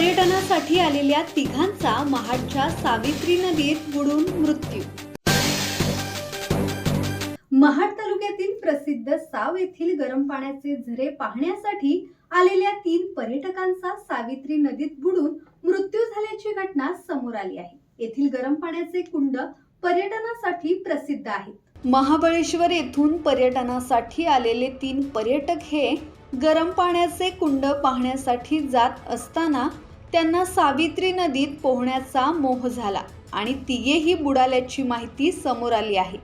पर्यटनासाठी आलेल्या तिघांचा महाडच्या सावित्री नदीत बुडून मृत्यू. महाड तालुक्यातील प्रसिद्ध साव येथील गरम पाण्याचे झरे पाहण्यासाठी आलेल्या तीन पर्यटकांचा सावित्री नदीत बुडून मृत्यू झाल्याची घटना समोर आली आहे. येथील गरम पाण्याचे कुंड पर्यटनासाठी प्रसिद्ध आहेत. महाबळेश्वर येथून पर्यटनासाठी आलेले तीन पर्यटक हे गरम पाण्याचे कुंड पाहण्यासाठी जात असताना त्यांना सावित्री नदीत पोहण्याचा मोह झाला आणि तिघेही बुडाल्याची माहिती समोर आली आहे.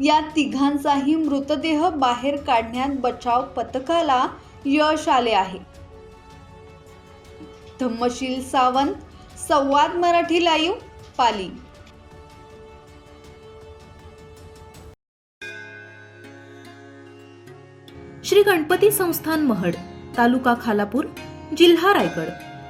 या तिघांचाही मृतदेह बाहेर काढण्यात बचाव पथकाला यश आले आहे. धम्मशील सावंत संवाद मराठी लाईव्ह पाली. श्री गणपती संस्थान महड तालुका खालापूर जिल्हा रायगड.